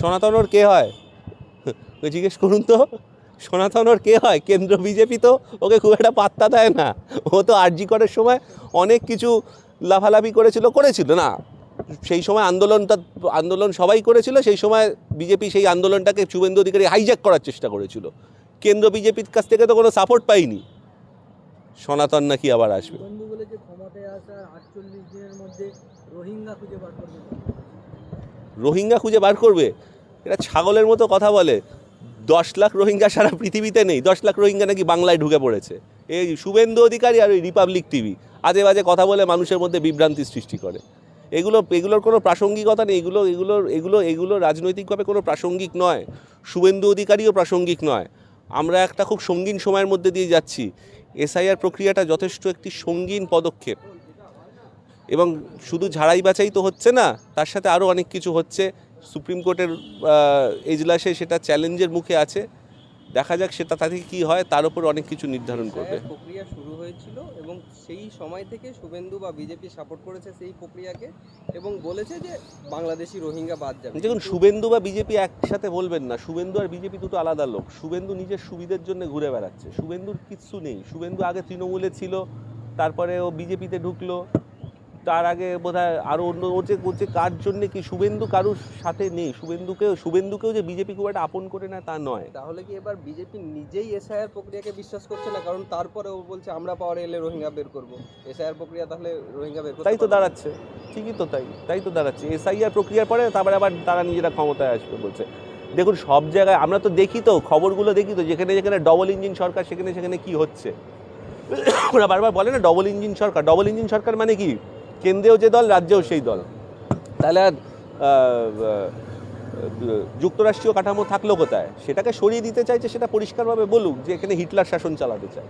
সনাতনর কে হয়? ওকে জিজ্ঞেস করুন তো। সনাতনর কে হয়? কেন্দ্র বিজেপি তো? ওকে খুব একটা পাত্তা দেয় না। ও তো আরজি করার সময় অনেক কিছু লাফালাফি করেছিল করেছিল না। সেই সময় আন্দোলনটা আন্দোলন সবাই করেছিল সেই সময় বিজেপি সেই আন্দোলনটাকে শুভেন্দু অধিকারী হাইজ্যাক করার চেষ্টা করেছিল। কেন্দ্র বিজেপির কাছ থেকে তো কোনো সাপোর্ট পাইনি। সনাতন নাকি আবার আসবে? রোহিঙ্গা খুঁজে বার করবে। রোহিঙ্গা খুঁজে বার করবে? এটা ছাগলের মতো কথা বলে। দশ লাখ রোহিঙ্গা সারা পৃথিবীতে নেই। দশ লাখ রোহিঙ্গা নাকি বাংলায় ঢুকে পড়েছে। এই শুভেন্দু অধিকারী আর ওই রিপাবলিক টিভি আজে বাজে কথা বলে মানুষের মধ্যে বিভ্রান্তি সৃষ্টি করে। এগুলো, এগুলোর কোনো প্রাসঙ্গিকতা নেই। এগুলো, এগুলোর, এগুলো এগুলো রাজনৈতিকভাবে কোনো প্রাসঙ্গিক নয়। শুভেন্দু অধিকারীও প্রাসঙ্গিক নয়। আমরা একটা খুব সঙ্গীন সময়ের মধ্যে দিয়ে যাচ্ছি। এসআইআর প্রক্রিয়াটা যথেষ্ট একটি সঙ্গীন পদক্ষেপ। এবং শুধু ঝাড়াই বাছাই তো হচ্ছে না তার সাথে আরও অনেক কিছু হচ্ছে। সুপ্রিম কোর্টের এজলাসে সেটা চ্যালেঞ্জের মুখে আছে। দেখা যাক সেটা তাতে কী হয় তার উপর অনেক কিছু নির্ধারণ করবে। প্রক্রিয়া শুরু হয়েছিল এবং সেই সময় থেকে শুভেন্দু বা বিজেপি সাপোর্ট করেছে সেই প্রক্রিয়াকে এবং বলেছে যে বাংলাদেশি রোহিঙ্গা বাদ যাবে। দেখুন শুভেন্দু বা বিজেপি একসাথে বলবেন না। শুভেন্দু আর বিজেপি দুটো আলাদা লোক। শুভেন্দু নিজের সুবিধের জন্য ঘুরে বেড়াচ্ছে। শুভেন্দুর কিচ্ছু নেই। শুভেন্দু আগে তৃণমূলে ছিল তারপরে ও বিজেপিতে ঢুকলো। তার আগে বোধ হয় আরও অন্য ওর যে ওর যে কার জন্য কি শুভেন্দু কারুর সাথে নেই শুভেন্দুকেও শুভেন্দুকেও যে বিজেপি খুব একটা আপন করে না তা নয়। তাহলে কি এবার বিজেপি নিজেই এসআইআর প্রক্রিয়াকে বিশ্বাস করছে না? কারণ তারপরে ও বলছে আমরা পাওয়ারে এলে রোহিঙ্গা বের করব। এসআইআর প্রক্রিয়া তাহলে রোহিঙ্গা বের তাই তো দাঁড়াচ্ছে। ঠিকই তো তাই তাই তো দাঁড়াচ্ছে। এসআইআর প্রক্রিয়ার পরে তারপরে আবার তারা নিজেরা ক্ষমতায় আসবে বলছে। দেখুন সব জায়গায় আমরা তো দেখি তো খবরগুলো দেখি তো যেখানে যেখানে ডবল ইঞ্জিন সরকার সেখানে সেখানে কি হচ্ছে। ওরা বারবার বলে না ডবল ইঞ্জিন সরকার। ডবল ইঞ্জিন সরকার মানে কি? কেন্দ্রেও যে দল, রাজ্যেও সেই দল। তাহলে আর যুক্তরাষ্ট্রীয় কাঠামো থাকল কোথায়? সেটাকে সরিয়ে দিতে চাইছে সেটা পরিষ্কারভাবে বলুক যে এখানে হিটলার শাসন চালাতে চায়।